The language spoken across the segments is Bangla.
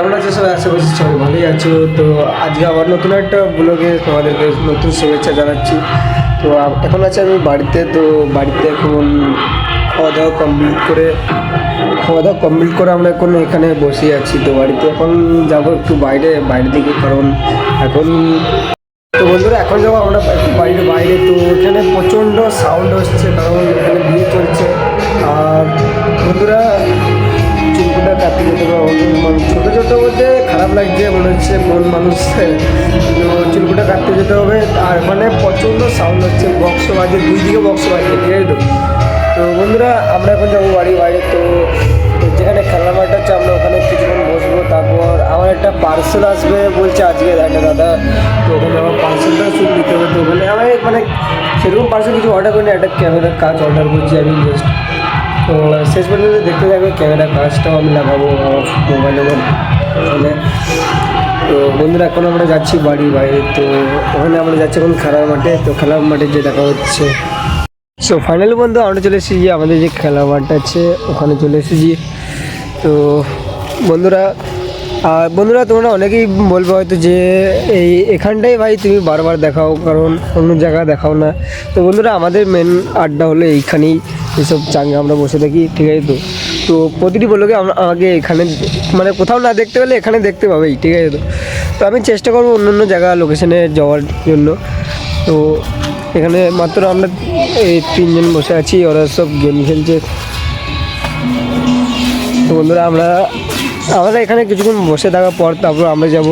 কেমন আছে সবাই? আশা করছি সবাই ভালোই আছো। তো আজকে আবার নতুন একটা ব্লগে তোমাদেরকে নতুন শুভেচ্ছা জানাচ্ছি। তো এখন আছে আমি বাড়িতে। তো বাড়িতে এখন খাওয়া দাওয়া কমপ্লিট করে খাওয়া দাওয়া কমপ্লিট করে আমরা এখন এখানে বসে আছি। তো বাড়িতে এখন যাব একটু বাইরে বাইরে দিকে। কারণ এখন তো বন্ধুরা, এখন যাব আমরা বাইরে বাইরে। তো এখানে প্রচণ্ড সাউন্ড হচ্ছে কারণ এখানে বিয়ে চলছে। আর বন্ধুরা ছোটো ছোটো বলতে খারাপ লাগছে মনে হচ্ছে মন মানুষ চুলকুটা কাটতে যেতে হবে, আর ওখানে প্রচণ্ড সাউন্ড হচ্ছে বক্স বাজে, দুই দিকে বক্স বাজে, ঠিক আছে তো? তো বন্ধুরা, আমরা এখন যাব বাড়ি বাইরে, তো যেখানে খেলনা মাঠটা আছে আমরা ওখানে কিছুক্ষণ বসবো, তারপর আমার একটা পার্সেল আসবে বলছে আজকে একটা দাদা, তো ওখানে আমার পার্সেলটা শুধু দিতে হবে তো ওখানে। আমি মানে সেরকম পার্সেল কিছু অর্ডার করিনি, একটা ক্যামেরার কাজ অর্ডার করছি, আমি জাস্ট তো শেষ পর্যন্ত দেখতে থাকবে, ক্যামেরা কাজটাও আমি লাগাবো, আমার মোবাইলের ফোনে তো বন্ধুরা, এখন আমরা যাচ্ছি বাড়ি বাইরে তো ওখানে আমরা যাচ্ছি এখন খেলার মাঠে। তো খেলার মাঠে যে দেখা হচ্ছে। সো ফাইনালি বন্ধু, আমরা চলে এসেছি আমাদের যে খেলা মাঠটা আছে, ওখানে চলে এসেছি। তো বন্ধুরা আর বন্ধুরা, তোমরা অনেকেই বলবে হয়তো যে, এই এখানটাই ভাই তুমি বারবার দেখাও, কারণ অন্য জায়গা দেখাও না। তো বন্ধুরা, আমাদের মেন আড্ডা হলো এইখানেই। এসব চাঙ্গে আমরা বসে থাকি, ঠিক আছে তো? তো প্রতিটি আমরা আমাকে এখানে মানে কোথাও না দেখতে পেলে এখানে দেখতে পাবেই, ঠিক আছে তো? তো আমি চেষ্টা করব অন্য অন্য জায়গা লোকেশনে যাওয়ার জন্য। তো এখানে মাত্র আমরা এই তিনজন বসে আছি, ওরা সব গেম খেলছে। তো বন্ধুরা, আমরা আমরা এখানে কিছুক্ষণ বসে থাকার পর তারপর আমরা যাব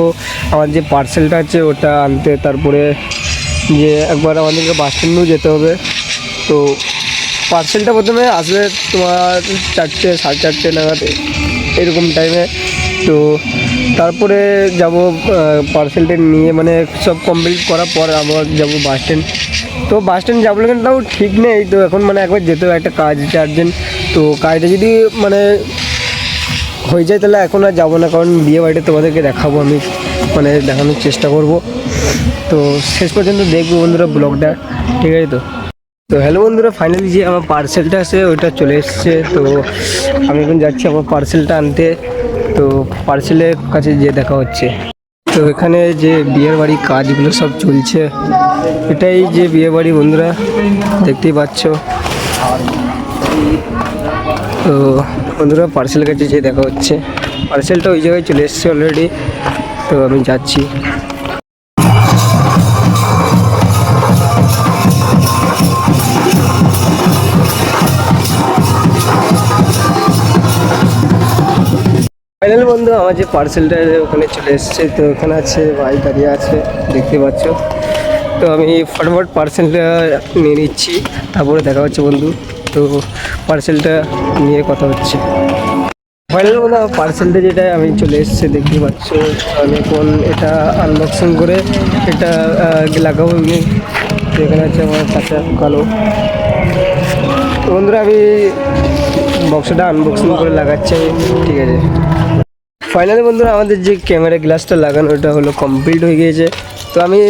আমার যে পার্সেলটা আছে ওটা আনতে। তারপরে যে একবার আমাদেরকে বাস স্ট্যান্ডেও যেতে হবে। তো পার্সেলটা প্রথমে আসবে তোমার চারটে, সাড়ে চারটে নাগাদ এরকম টাইমে তো তারপরে যাব পার্সেলটা নিয়ে মানে সব কমপ্লিট করার পর আবার যাব বাস স্ট্যান্ড তো বাস স্ট্যান্ড যাব কিন্তু তাও ঠিক নেই। তো এখন মানে একবার যেতে হবে, একটা কাজ আর্জেন্ট তো কাজটা যদি মানে হয়ে যায় তাহলে এখন আর যাব না, কারণ বিয়ে বাড়িতে তোমাদেরকে দেখাবো আমি। মানে দেখানোর চেষ্টা করব। তো শেষ পর্যন্ত দেখব বন্ধুরা ব্লগটা। ঠিক আছে তো? তো হ্যালো বন্ধুরা ফাইনালি যে আমার পার্সেলটা আছে, ওইটা চলে এসছে। তো আমি এখন যাচ্ছি আমার পার্সেলটা আনতে। তো পার্সেলের কাছে যে দেখা হচ্ছে। তো এখানে যে বিয়ের বাড়ি কাজগুলো সব চলছে, এটাই যে বিয়ে বাড়ি বন্ধুরা, দেখতেই পাচ্ছ। তো বন্ধুরা পার্সেল কাছে যে দেখা হচ্ছে। পার্সেলটা ওই জায়গায় চলে এসছে অলরেডি তো আমি যাচ্ছি। ফাইনাল বন্ধু, আমার যে পার্সেলটা ওখানে চলে এসছে, তো ওখানে আছে, ভাই দাঁড়িয়ে আছে, দেখতে পাচ্ছ। তো আমি ফটাফট পার্সেলটা নিয়ে নিচ্ছি, তারপরে দেখা হচ্ছে বন্ধু। তো পার্সেলটা নিয়ে কথা হচ্ছে। ফাইনাল বন্ধু, আমার পার্সেলটা যেটা আমি চলে এসছে, দেখতে পাচ্ছ। আমি এখন এটা আনবক্সিং করে এটা লাগাবো আমি। এখানে আছে আমার কাঁচা কালো। বন্ধুরা, আমি বক্সটা আনবক্সিং করে লাগাচ্ছি, ঠিক আছে। ফাইনালি বন্ধুরা, আমাদের যে ক্যামেরা গ্লাসটা লাগানো, ওটা হলো কমপ্লিট হয়ে গিয়েছে। তো আমি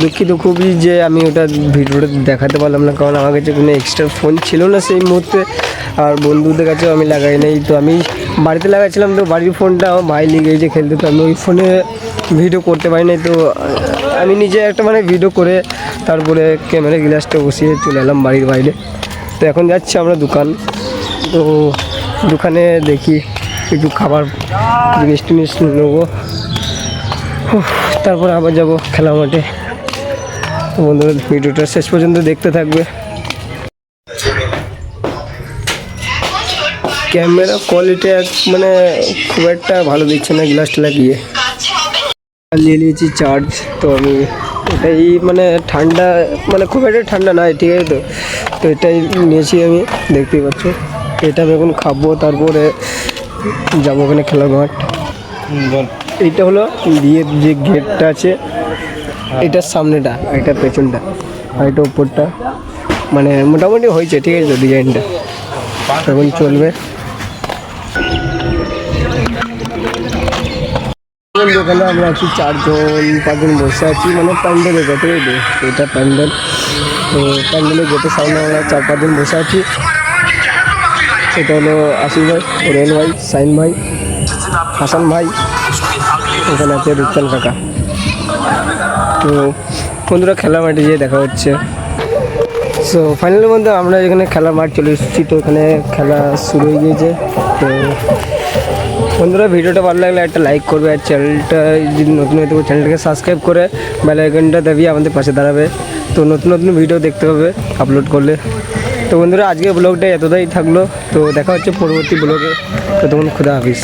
দুঃখিত খুবই যে আমি ওটা ভিডিওটা দেখাতে পারলাম না, কারণ আমার কাছে কোনো এক্সট্রা ফোন ছিল না সেই মুহূর্তে, আর বন্ধুদের কাছেও আমি লাগাই নাই। তো আমি বাড়িতে লাগাইছিলাম, তো বাড়ির ফোনটা আমার ভাই লেগে গেছে খেলতে, তো আমি ওই ফোনে ভিডিও করতে পারি নাই। তো আমি নিজে একটা মানে ভিডিও করে তারপরে ক্যামেরা গ্লাসটা বসিয়ে চলে এলাম বাড়ির বাইরে। তো এখন যাচ্ছি আমরা দোকান। তো দোকানে দেখি কিছু খাবার জিনিস টিনিস নেব। তারপরে আবার যাব খেলা মাঠে। বন্ধুরা, ভিডিওটা শেষ পর্যন্ত দেখতে থাকবে। ক্যামেরা কোয়ালিটি মানে খুব একটা ভালো দিচ্ছে না গ্লাসটা লাগিয়ে। নিয়ে নিয়েছি চার্জ তো আমি এটাই মানে ঠান্ডা মানে খুব একটা ঠান্ডা নয়, ঠিক আছে তো? তো এটাই নিয়েছি আমি, দেখতেই পাচ্ছ। এটা আমি এখন খাব, তারপরে যাব ওখানে খেলার মাঠ এইটা হলো বিয়ের যে গেটটা আছে এটার সামনেটা এটা পেছনটা আর এটা উপরটা। মানে মোটামুটি হয়েছে ঠিক আছে ডিজাইনটা। এখন চলবে। দোকানে আমরা আছি চারজন পাঁচজন বসে আছি মানে প্যান্ডেলের গেটে এটা প্যান্ডেল। তো প্যান্ডেলের গেটের সামনে আমরা চার পাঁচজন বসে আছি। সেটা হলো আশিস ভাই ওরেল ভাই সাইন ভাই, হাসান ভাই, এখানে আছে রূপচান কাকা। তো বন্ধুরা, খেলা মাঠে গিয়ে দেখা হচ্ছে। সো ফাইনালি বন্ধু, আমরা এখানে খেলার মাঠ চলে এসেছি, তো এখানে খেলা শুরু হয়ে গিয়েছে। তো বন্ধুরা, ভিডিওটা ভালো লাগলে একটা লাইক করবে, আর চ্যানেলটা যদি নতুন হয়ে থাকে, চ্যানেলটাকে সাবস্ক্রাইব করে বেল আইকনটা দাবিয়ে আমাদের পাশে দাঁড়াবে। তো নতুন নতুন ভিডিও দেখতে হবে আপলোড করলে। তো বন্ধুরা আজকে ব্লগটা এতটাই থাকল। তো দেখা হচ্ছে পরবর্তী ব্লগে তো তখন খুদা হাফিজ।